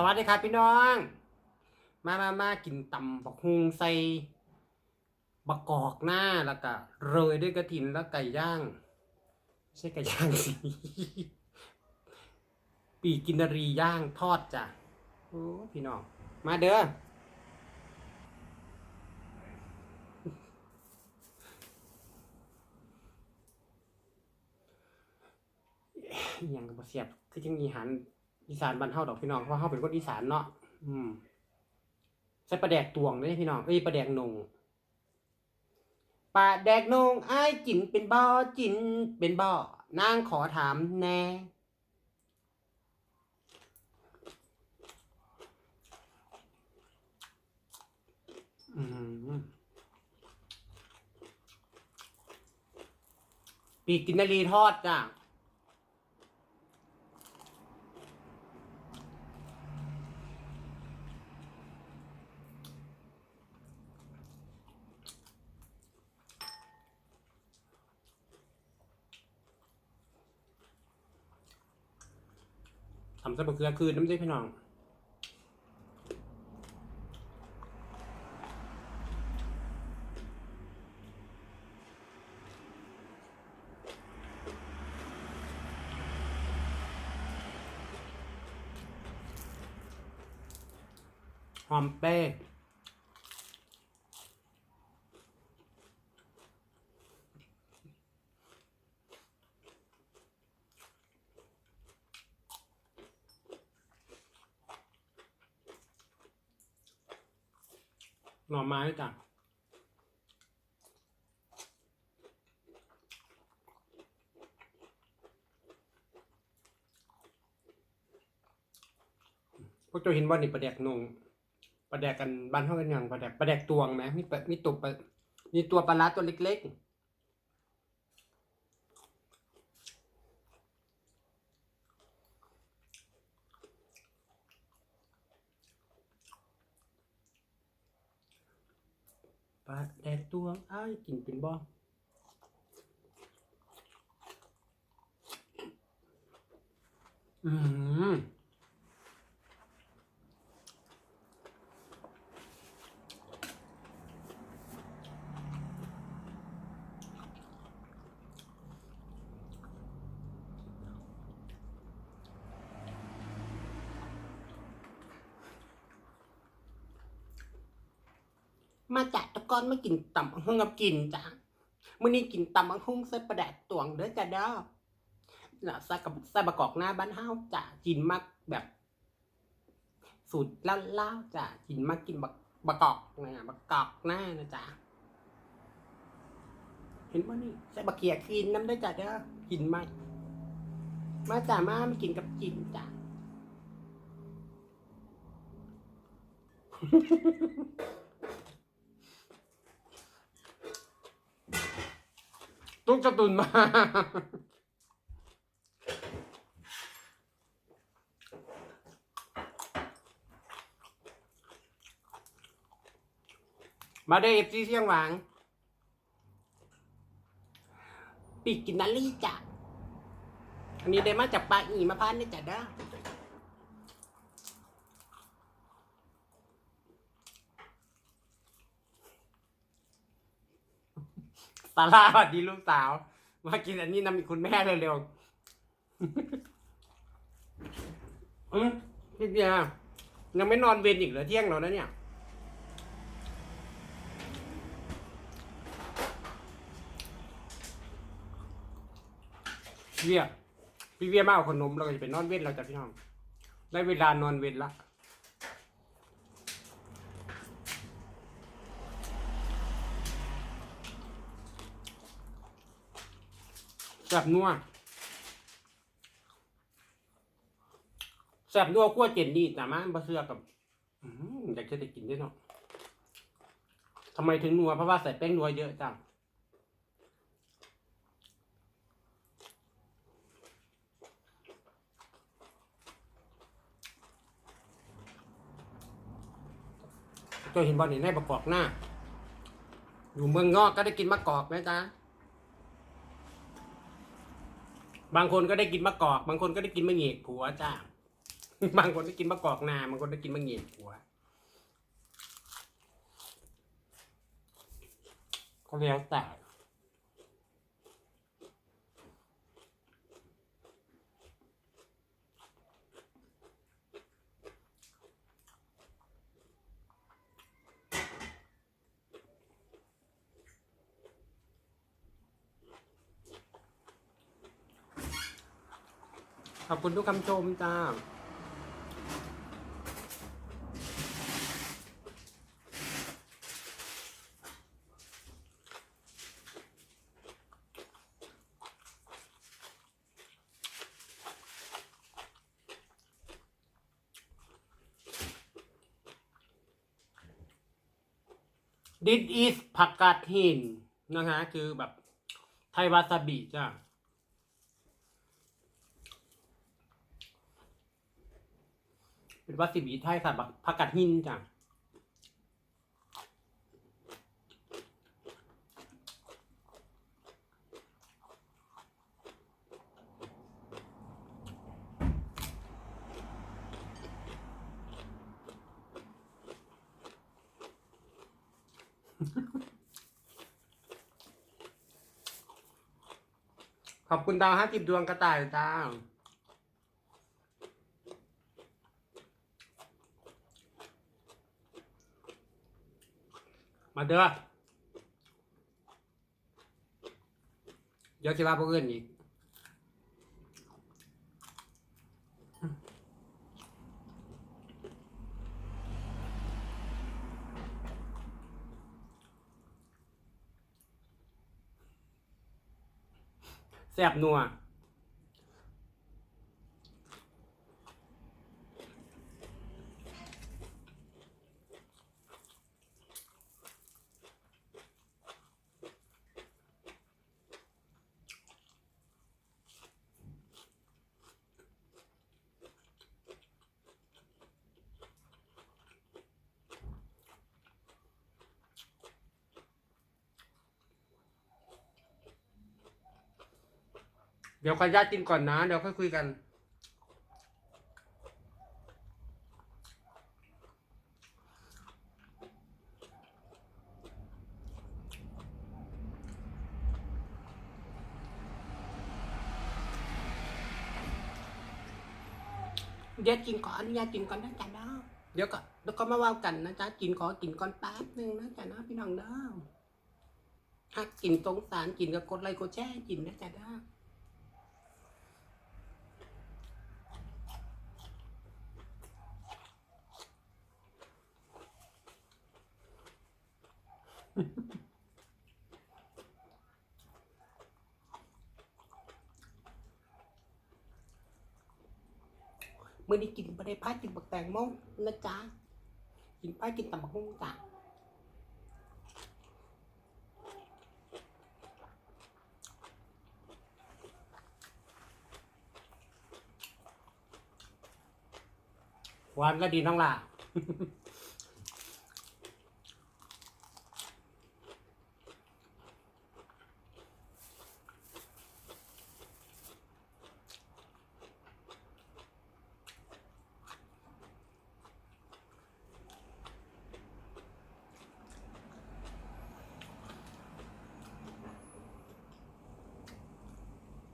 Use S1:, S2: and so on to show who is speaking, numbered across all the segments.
S1: สวัสดีครับพี่น้อง มามามากินตำบักฮุงใส่บักกอกหน้าแล้วก็โรยด้วยกระถินแล้วไก่ย่างไม่ใช่ไก่ย่างสิปีกกินรีย่างทอดจ้ะโอ้พี่น้อง มาเด้ออย่างกับเสียบคือจังอีหัน อีสานบ้านเฮาดอกพี่น้องเพราะเฮาเป็นคนอีสานเนาะอืมใส่ปลาแดกตวงเด้พี่น้องเอ้ยปลาแดกนงปลาแดกนงอ้ายจินเป็นบ่อจินเป็นบ่อนางขอถามแน่อืมปีกกินนารีทอดจ้ะำซะบะเกลือคืนน้ำด้มพี่น้องหอมเป้ หน่อไม้จ้ะพวกเจ้าเห็นว่านี่ปลาแดกนงปลาแดกกันบ้านเท่ากันอย่างปลาแดกปลาแดกตวงไหมมีปลามีตัวปลามีตัวปลาร้าตัวเล็ก ๆปลาแดก ตวงอ้ายกินเป็นบ่อืม กตะกอนมากินตำบักหุ่งกับกินจ้ะมื้อนี้กินตำบักหุ่งใส่ปลาแดกตวงเด้อจ้ะเด้อแล้วใส่กับใส่บะกอกหน้าบ้านเฮาจ้ะกินมักแบบ สูตรเล่าๆจ้ะกินมักกินบักบะกอกนะบะกอกหน้านะจ๊ะเห็นว่านี่ใส่บะเขียกินน้ำได้จ้ะเด้อกินมักมาจ้ะมาไมากินกับกินจ้ะ ตุ๊กตาตุนมา มาได้เอฟซีเสียงหวาง ปีกกินนาลี่จ้ะอันนี้ได้มาจากปลาอีมาพานนี่จ้ะเด้อ สาราสวัสดีลูกสาว มากินอันนี้นำคุณแม่เร็วๆอืมพี่เบียร์ยังไม่นอนเวรอีกเหรอเที่ยงแล้วนะเนี่ยเวียพี่เวียมาเอาขนมเราก็จะไปนอนเว้นเราจะพี่น้อง ได้เวลานอนเว้นละ ซ่บนัวแซ่บนัวขั้วเจนดีแต่มาบะเสือกับอยากจะได้กินด้วยเนาะทำไมถึงนัวเพราะว่าใส่แป้งนัวเยอะจังตัวเห็นบอลเห็นให้ประกอบหน้า อยู่เมืองนอกก็ได้กินมะกอกนะจ๊ะ บางคนก็ได้กินมะกอก บางคนก็ได้กินมะเงกผัวจ้า บางคนได้กินมะกอกนา บางคนได้กินมะเหงียนหัว ก็แล้วแต่ คุณทุกคำชมจ้า This is ผักกาดหินนะคะ คือแบบไทยวาซาบิจ้า เป็น วาซาบิไทยสัตว์ผักกาดหินจ้ะขอบคุณดาวห้าสิบดวงกระต่ายจ้า เด้อเดี๋ยวจะว่าพวกอื่นอีกแซ่บนัว เดี๋ยวขออนุญาตกินก่อนนะ เดี๋ยวค่อยคุยกัน เดี๋ยวกินขออนุญาตกินก่อนนะจ๊ะเด้อเดี๋ยวก็เดี๋ยวก็มาว่ากันนะจ๊ะกินขอกินก่อนแป๊บหนึ่งนะจ๊ะนะพี่น้องเด้อถ้ากินสงสารกินก็กดไลค์กดแชร์ให้กินนะจ๊ะเด้อ มื่อนี้กินบะได้พายกินบักแตงโมนะจ๊ะกินพากินตำบักหุ่งจ้ะหวานก็ดีน้องล่ะ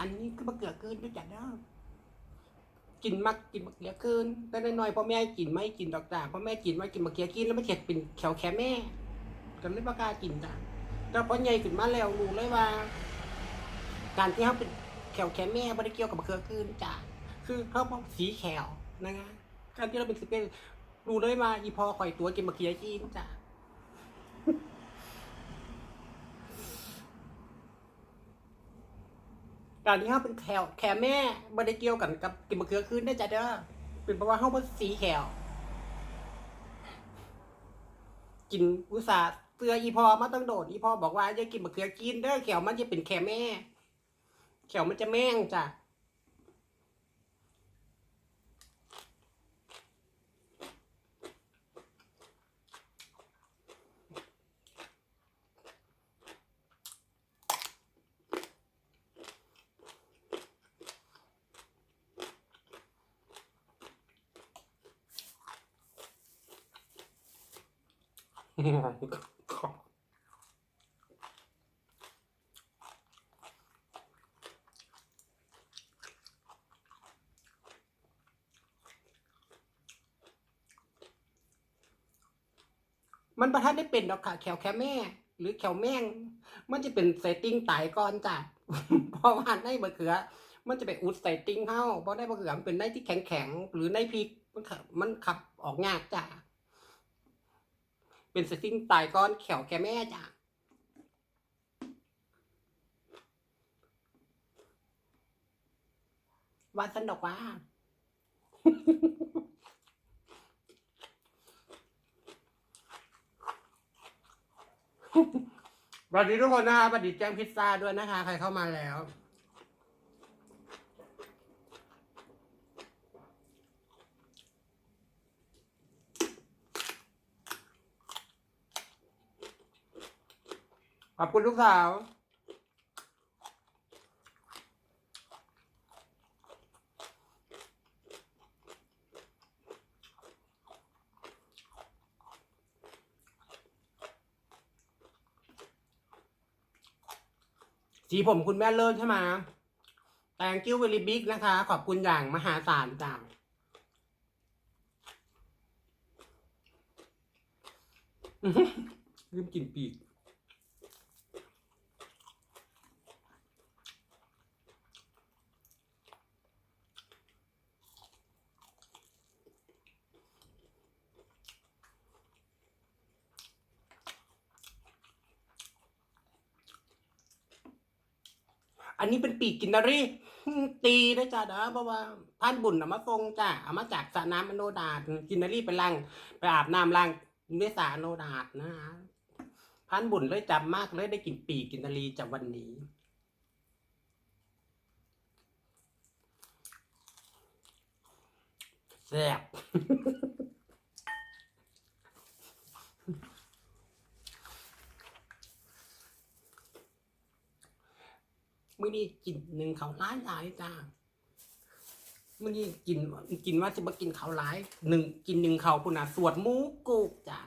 S1: อันนี้ เกินด้วยจ้ะเด้อกินมักกินมะเขือเกินแต่น้อยๆพ่อแม่กินไม่กินดอกจ้าพ่อแม่กินว่ากินมะเขือกินแล้วมันเข็ดเป็นแขวแค่แม่ก็เลยบ่กล้ากินจ้ะแต่พอใหญ่ขึ้นมาแล้วรู้เลยว่า การที่เขาเป็นแขวแค่แม่ไม่ได้เกี่ยวกับมะเขือเกินจ้ะคือเขาบอกสีแขวนะคะการที่เราเป็นสเปนรู้เลยว่าอีพอข่อยตัวกินมะเขือกินจ้ะ การที่เขาเป็นแขวแขวแม่ไม่ได้เกี่ยวกันกับกินมะเขือคืนได้จ้ะเด้อเป็นเพราะว่าเขาเป็นสีแขวกินอุตสาห์เตืออีพอมาต้องโดดอีพอบอกว่าอย่ากินมะเขือกินเด้อแขวมันจะเป็นแขวแม่ แขวมันจะแม่งจ้ะ มันประทัดได้เป็นดอกค่ะ แขวแค่แม่ หรือแขวแม่ง มันจะเป็นเซตติ้งตายก่อนจ้ะเพราะว่าในมะเขือ มันจะไปอุดเซตติ้งเข้าเพราะในมะเขือมันเป็นในที่แข็งแข็งๆหรือในพริกมันขับมันขับออกยากจ้ะ เป็นเซตติ้งตายก่อนแขวแค่แม่จ้ะว่าสนุกว่าสวัสดีทุกคนนะคะสวัสดีแจ้งพิซซ่าด้วยนะคะ ใครเข้ามาแล้ว ขอบคุณลูกสาว สีผมคุณแม่เลิศใช่ไหม thank you very big นะคะ ขอบคุณอย่างมหาศาลจ้าอื้อหือลืมกลินปีก อันนี้เป็นปีกกินนารีตีได้จ้าเด้อเพราะว่าท่านบุญเอามาทรงจ้าเอามาจากสระน้ำอโนดาตกินนารีไปล้างไปอาบน้ำล้างด้วยสระอโนดาตนะฮะท่านบุญเลยจำมากเลยได้กินปีกกินนารีจากวันนี้แซ่บ มื่อนี้กินหนึ่งเขาร้ายหลายจ้ามื่อนี้กินกินว่าจะมากินเขาวร้ายหนึ่งกินหนึ่งเขาวพุ่นะสวดมูกุกจ้า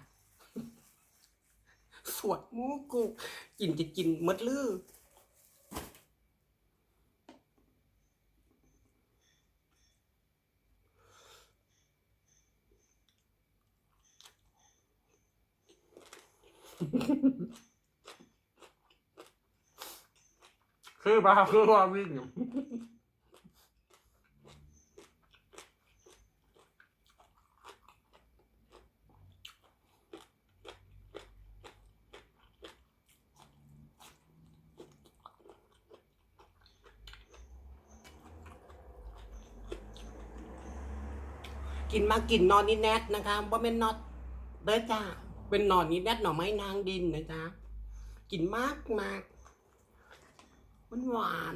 S1: สวดมูกุกกินจะกินหมดลือ คือบ้าคือว่าวิ่งกินมากินนอนนี่แนทนะคะว่าเป็นนอตเด้อจ้าเป็นนอนนี่แนทหน่อไม้นางดินนะจ๊ะกินมากมาก มันหวาน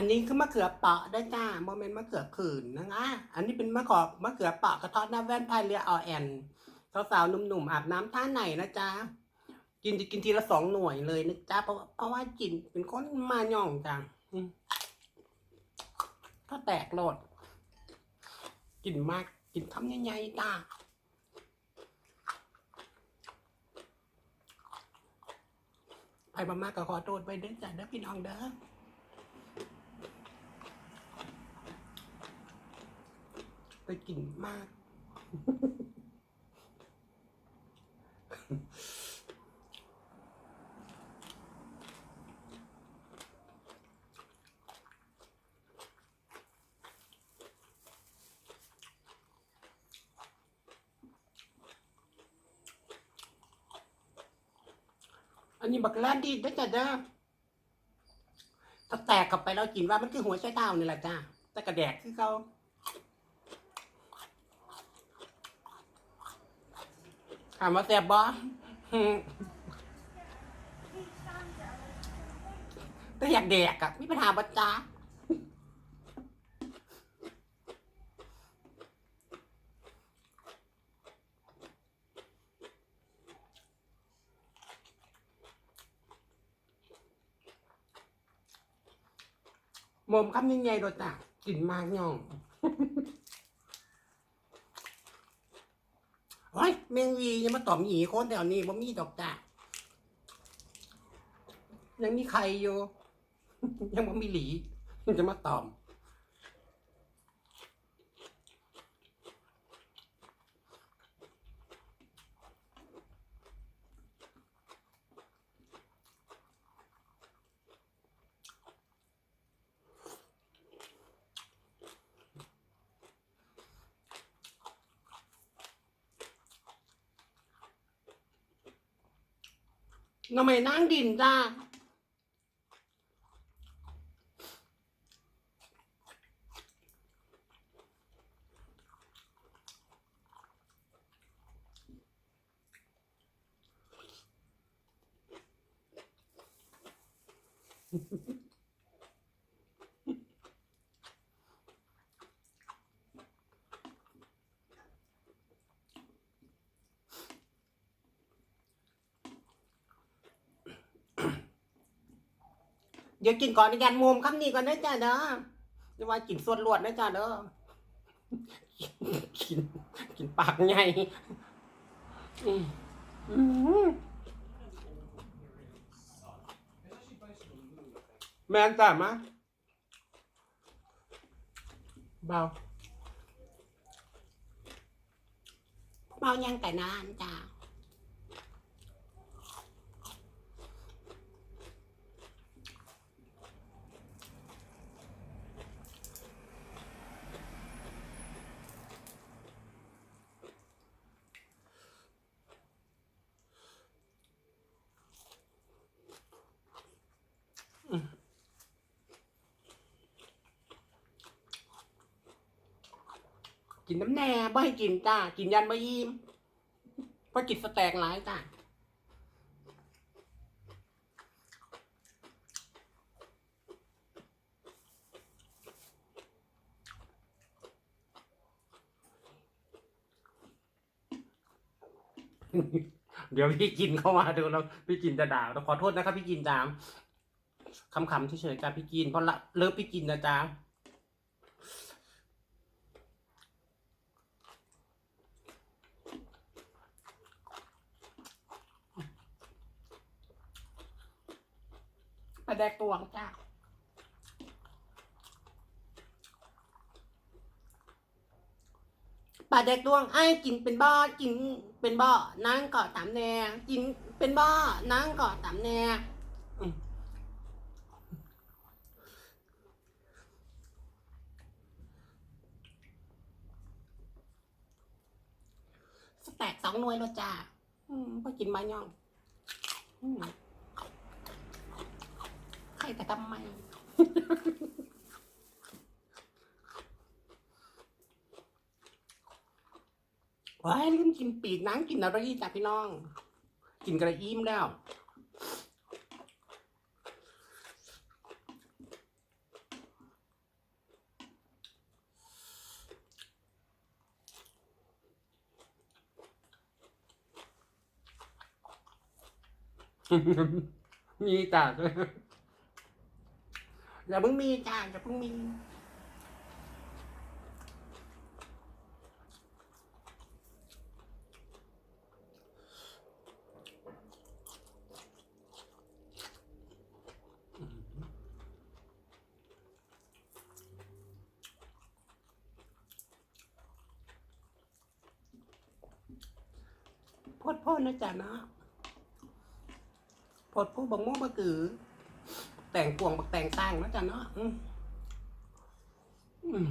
S1: อันนี้คือมะเขือเปาะได้จ้าโมเมนต์มะเขือขื่นนะอะอันนี้เป็นมะกอกมะเขือเปาะกระทอดหน้าแว่นพายเรือออแอนสาวๆหนุ่มๆอาบน้ำท่าไหนนะจ๊ะกินจะกินทีละสองหน่วยเลยนะจ๊ะเพราะเพราะว่ากินเป็นคนมาย่องจังก็แตกโลดกินมากกินทำใหญ่ๆจ้าไปมามากก็ขอโทษไปเด้อจ้ะเด้อพี่น้องเด้อ ไปกินมาก อันนี้บักแลนดีได้อจ้ะเด้อถ้าแตกกลับไปแล้วกินว่ามันคือหัวไส้เท้านี่แหละจ้าแต่กระแดกคือเขา ถามว่าแสบบอแต่อยากแดกอะมีปัญหาบัจจ้าหมอมคำยังไงโดดจ้ะกินมากย่อง โอ้ยแมงวีจะมาตอมหยีคนแถวนี้บ่มีดอกจ้ายังมีใครอยู่ ยังบ่มีหลีจะมาตอม ทำไมนั่งดินจ้า เดี๋ยวกินก่อนในการมุมคำนี้ก่อนนะจ้าเด้อจะว่ากินส่วนลวดนะจ้าเด้อกินกินปากใหญ่อืมอืมแมนจ้ามะเบาเบายังแต่นานจ้า กิ นน้ำแหน่บ่ให้กินจ้า กินยันบ่ยิ้มเพราะกินสแต็กหลายจ้าเดี๋ยวพี่กินเข้ามาดูแล้วพี่กินจะด่าต้องขอโทษนะครับ พี่กินจามคำคำๆเฉยๆจ้าพี่กินเพราะละเลิฟพี่กินนะจ้า ปลาแดกตวงจ้าปลาแดกตวงไอ้กินเป็นบ่อกินเป็นบ่อนั่งเกาะตามแนวกินเป็นบ่อนั่งเกาะตามแนวสแต็กสองหน่วยแล้วจ้าอืมพอกินมาย่อง อืม ใครแต่ทำไม ว้ายลืมกินปีกนังกินอะไรจ้ะพี่น้อง กินกระอิ่มแล้วมีจ้ะ อย่าเพิ่งมีจ้าอย่าเพิ่งมี โพดโพดนะจ๊ะเนาะโพดพ่อบังม่วงมะกือ แต่งปวงบักแต่งสร้างนะจ๊ะเนาะอืมอืม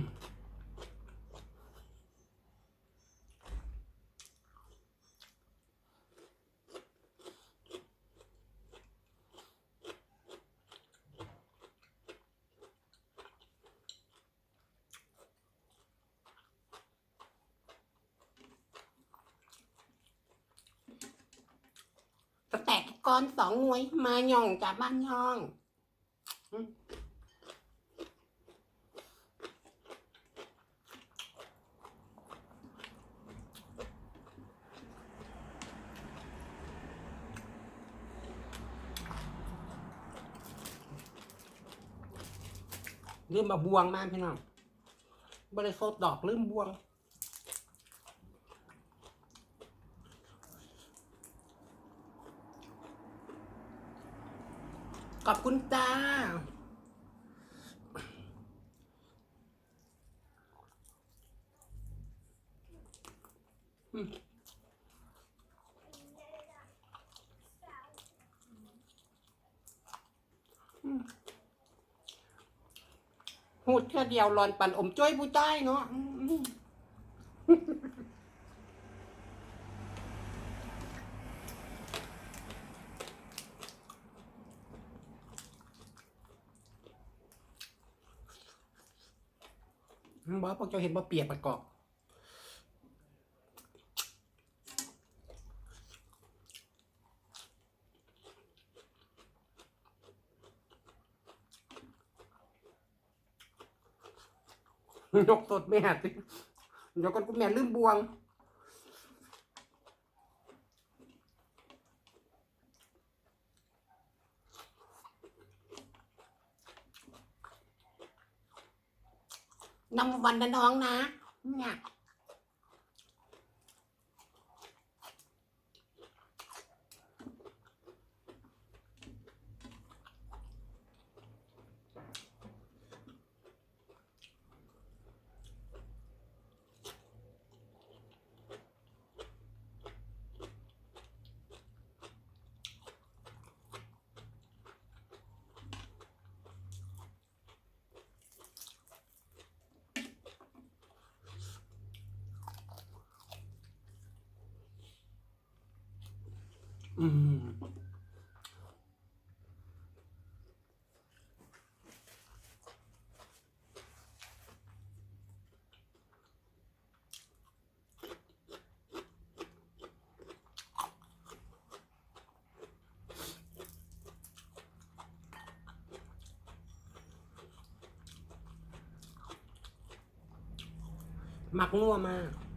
S1: สแตกก้อนสองงวยมาย่องจากบ้านย่อง ลืมมาบวงมาพี่น้องบริโซดดอกลืมบวง อบคุณจ้าหูดแค่เดียวรอนปั่นอมจ้อยผู้ใต้เนาะอืมอืม บอสพวกเจ้าเห็นบ่เปียกประกอบยกสดแม่ติเดี๋ยวก่อนกูแม่ลืมบวง นำวันนะน้องนะเนี่ย อืมหมักนัวมาก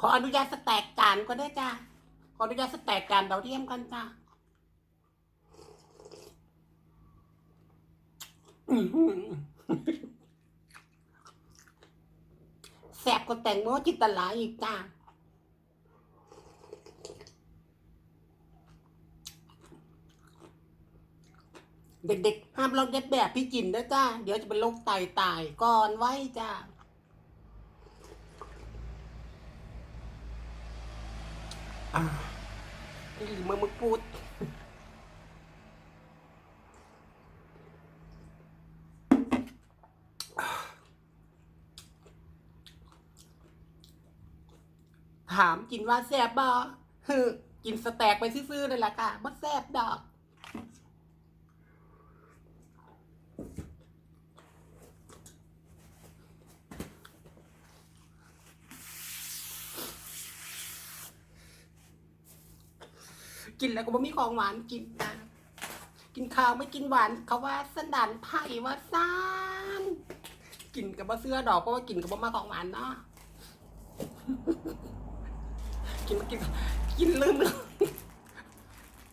S1: ขออนุญาตสแต็กจานก็ได้จ้าขออนุญาตสแต็กจานเดาเทียมกันจ้าแสบกว่าแตงโมจิตลาอีกจ้าเด็กๆห้ามลอกเลียนแบบพี่จินด้วยจ้า เดี๋ยวจะเป็นโรคไตตายก่อนไว้จ้า Hindi mamagput. ถามกินว่าแซ่บบ่ฮึกินสแต็กไปซื้อๆนั่นแหละค่ะบ่แซ่บดอก กินแล้วก็บ่มีของหวานกินนะกินข้าวไม่กินหวานเขาว่าสันดานไผ่ว่าซ่านกินกับบ่เสื้อดอกเพราะว่ากินกับบ่มาของหวานเนาะกินกินกินลืม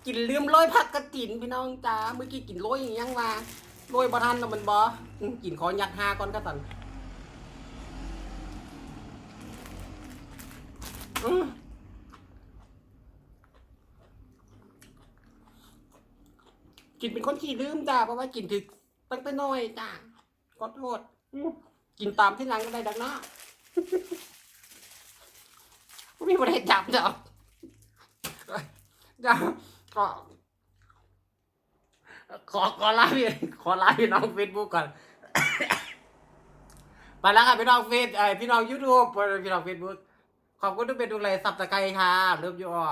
S1: กินลืมโรยผักกระจินพี่น้องจ้าเมื่อกี้กินโรยอย่างยังว่าโรยบ่ทันนะมันบอกินขอยัดหาก่อนก็สันอื กินเป็นคนขี้ลืมจ้าเพราะว่ากินถึกตั้งแต่น้อยจ้าขอโทษอืมกินตามที่หลังก็ได้ดังน้าไม่มีประเด็นจับเดี๋ยวเดี๋ยวก็ขอขอลาพี่ขอลาพี่น้องเฟซบุ๊กก่อน ไปแล้วค่ะพี่น้องเฟซเอ่อพี่น้องยูทูบพี่น้องเฟซบุ๊กขอบคุณทุกเป็นทุกเลยสับตะไคร้ค่ะเริ่มยูออ